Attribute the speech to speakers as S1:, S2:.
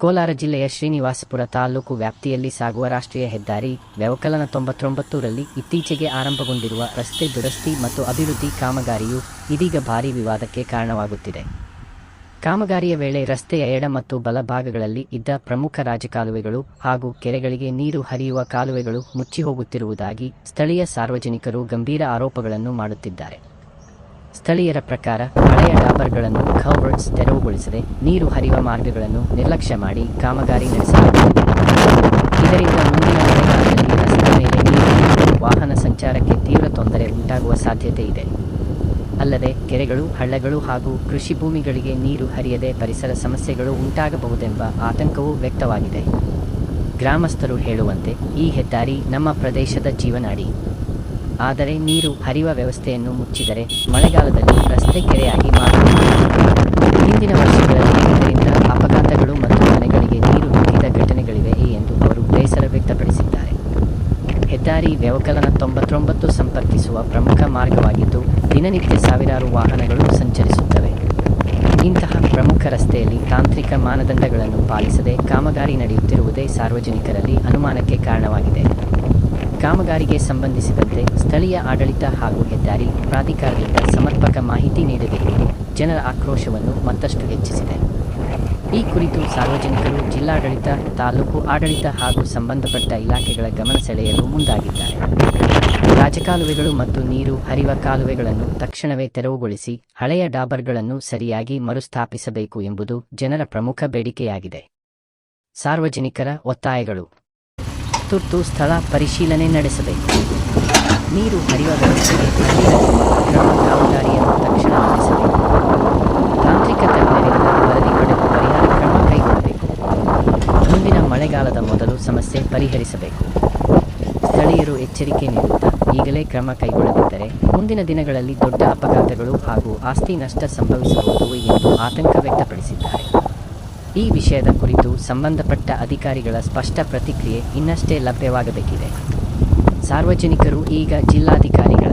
S1: ಕೋಲಾರ ಜಿಲ್ಲೆಯ ಶ್ರೀನಿವಾಸಪುರ ತಾಲೂಕು ವ್ಯಾಪ್ತಿಯಲ್ಲಿ ಸಾಗುವ ರಾಷ್ಟ್ರೀಯ ಹೆದ್ದಾರಿ ವ್ಯವಕಲನ ತೊಂಬತ್ತೊಂಬತ್ತರಲ್ಲಿ ಇತ್ತೀಚೆಗೆ ಆರಂಭಗೊಂಡಿರುವ ರಸ್ತೆ ದುರಸ್ತಿ ಮತ್ತು ಅಭಿವೃದ್ಧಿ ಕಾಮಗಾರಿಯು ಇದೀಗ ಭಾರೀ ವಿವಾದಕ್ಕೆ ಕಾರಣವಾಗುತ್ತಿದೆ. ಕಾಮಗಾರಿಯ ವೇಳೆ ರಸ್ತೆಯ ಎಡ ಮತ್ತು ಬಲಭಾಗಗಳಲ್ಲಿ ಇದ್ದ ಪ್ರಮುಖ ರಾಜಕಾಲುವೆಗಳು ಹಾಗೂ ಕೆರೆಗಳಿಗೆ ನೀರು ಹರಿಯುವ ಕಾಲುವೆಗಳು ಮುಚ್ಚಿ ಹೋಗುತ್ತಿರುವುದಾಗಿ ಸ್ಥಳೀಯ ಸಾರ್ವಜನಿಕರು ಗಂಭೀರ ಆರೋಪಗಳನ್ನು ಮಾಡುತ್ತಿದ್ದಾರೆ. ಸ್ಥಳೀಯರ ಪ್ರಕಾರ ಹಳೆಯ ಡಾಬರ್ಗಳನ್ನು ಕವರ್ಡ್ಸ್ ತೆರವುಗೊಳಿಸದೆ ನೀರು ಹರಿಯುವ ಮಾರ್ಗಗಳನ್ನು ನಿರ್ಲಕ್ಷ್ಯ ಮಾಡಿ ಕಾಮಗಾರಿ ನಡೆಸಲಾಗುತ್ತಿದೆ ಇದರಿಂದ ಮುಂದಿನ ಮಳೆಗಾಲದಲ್ಲಿ ರಸ್ತೆ ಮೇಲೆ ವಾಹನ ಸಂಚಾರಕ್ಕೆ ತೀವ್ರ ತೊಂದರೆ ಉಂಟಾಗುವ ಸಾಧ್ಯತೆ ಇದೆ. ಅಲ್ಲದೆ ಕೆರೆಗಳು, ಹಳ್ಳಗಳು ಹಾಗೂ ಕೃಷಿ ಭೂಮಿಗಳಿಗೆ ನೀರು ಹರಿಯದೆ ಪರಿಸರ ಸಮಸ್ಯೆಗಳು ಉಂಟಾಗಬಹುದೆಂಬ ಆತಂಕವೂ ವ್ಯಕ್ತವಾಗಿದೆ. ಗ್ರಾಮಸ್ಥರು ಹೇಳುವಂತೆ ಈ ಹೆದ್ದಾರಿ ನಮ್ಮ ಪ್ರದೇಶದ ಜೀವನಾಡಿ. ಆದರೆ ನೀರು ಹರಿಯುವ ವ್ಯವಸ್ಥೆಯನ್ನು ಮುಚ್ಚಿದರೆ ಮಳೆಗಾಲದಲ್ಲಿ ರಸ್ತೆ ಕೆರೆಯಾಗಿ ಮಾರುತ್ತದೆ ಹಿಂದಿನ ವರ್ಷಗಳಲ್ಲಿ ಇದರಿಂದ ಅಪಘಾತಗಳು ಮತ್ತು ಮನೆಗಳಿಗೆ ನೀರು ನುಗ್ಗಿದ ಘಟನೆಗಳಿವೆ ಎಂದು ಅವರು ಬೇಸರ ವ್ಯಕ್ತಪಡಿಸಿದ್ದಾರೆ. ಹೆದ್ದಾರಿ ವ್ಯವಕಲನ ತೊಂಬತ್ತೊಂಬತ್ತು ಸಂಪರ್ಕಿಸುವ ಪ್ರಮುಖ ಮಾರ್ಗವಾಗಿದ್ದು, ದಿನನಿತ್ಯ ಸಾವಿರಾರು ವಾಹನಗಳು ಸಂಚರಿಸುತ್ತವೆ. ಇಂತಹ ಪ್ರಮುಖ ರಸ್ತೆಯಲ್ಲಿ ತಾಂತ್ರಿಕ ಮಾನದಂಡಗಳನ್ನು ಪಾಲಿಸದೆ ಕಾಮಗಾರಿ ನಡೆಯುತ್ತಿರುವುದೇ ಸಾರ್ವಜನಿಕರಲ್ಲಿ ಅನುಮಾನಕ್ಕೆ ಕಾರಣವಾಗಿದೆ. ಕಾಮಗಾರಿಗೆ ಸಂಬಂಧಿಸಿದಂತೆ ಸ್ಥಳೀಯ ಆಡಳಿತ ಹಾಗೂ ಹೆದ್ದಾರಿ ಪ್ರಾಧಿಕಾರದಿಂದ ಸಮರ್ಪಕ ಮಾಹಿತಿ ನೀಡದಿರುವುದು ಜನರ ಆಕ್ರೋಶವನ್ನು ಮತ್ತಷ್ಟು ಹೆಚ್ಚಿಸಿದೆ. ಈ ಕುರಿತು ಸಾರ್ವಜನಿಕರು ಜಿಲ್ಲಾಡಳಿತ, ತಾಲೂಕು ಆಡಳಿತ ಹಾಗೂ ಸಂಬಂಧಪಟ್ಟ ಇಲಾಖೆಗಳ ಗಮನ ಸೆಳೆಯಲು ಮುಂದಾಗಿದ್ದಾರೆ. ರಾಜಕಾಲುವೆಗಳು ಮತ್ತು ನೀರು ಹರಿವ ಕಾಲುವೆಗಳನ್ನು ತಕ್ಷಣವೇ ತೆರವುಗೊಳಿಸಿ ಹಳೆಯ ಡಾಬರ್ಗಳನ್ನು ಸರಿಯಾಗಿ ಮರುಸ್ಥಾಪಿಸಬೇಕು ಎಂಬುದು ಜನರ ಪ್ರಮುಖ ಬೇಡಿಕೆಯಾಗಿದೆ. ಸಾರ್ವಜನಿಕರ ಒತ್ತಾಯಗಳು. ತುರ್ತು ಸ್ಥಳ ಪರಿಶೀಲನೆ ನಡೆಸಬೇಕು. ನೀರು ಹರಿಯುವ ವ್ಯವಸ್ಥೆಗೆ ಕಾಮಗಾರಿಯನ್ನು ತಕ್ಷಣ ನಡೆಸಬೇಕು ತಾಂತ್ರಿಕ ತಜ್ಞರಿಂದ ವರದಿ ಪಡೆದು ಪರಿಹಾರ ಕ್ರಮ ಕೈಗೊಳ್ಳಬೇಕು. ಮುಂದಿನ ಮಳೆಗಾಲದ ಮೊದಲು ಸಮಸ್ಯೆ ಪರಿಹರಿಸಬೇಕು. ಸ್ಥಳೀಯರು ಎಚ್ಚರಿಕೆ ನೀಡುತ್ತಾ ಈಗಲೇ ಕ್ರಮ ಕೈಗೊಳ್ಳದಿದ್ದರೆ ಮುಂದಿನ ದಿನಗಳಲ್ಲಿ ದೊಡ್ಡ ಅಪಘಾತಗಳು ಹಾಗೂ ಆಸ್ತಿ ನಷ್ಟ ಸಂಭವಿಸಬಹುದು ಎಂದು ಆತಂಕ ವ್ಯಕ್ತಪಡಿಸಿದ್ದಾರೆ. ಈ ವಿಷಯದ ಕುರಿತು ಸಂಬಂಧಪಟ್ಟ ಅಧಿಕಾರಿಗಳ ಸ್ಪಷ್ಟ ಪ್ರತಿಕ್ರಿಯೆ ಇನ್ನಷ್ಟೇ ಲಭ್ಯವಾಗಬೇಕಿದೆ. ಸಾರ್ವಜನಿಕರು ಈಗ ಜಿಲ್ಲಾಧಿಕಾರಿಗಳ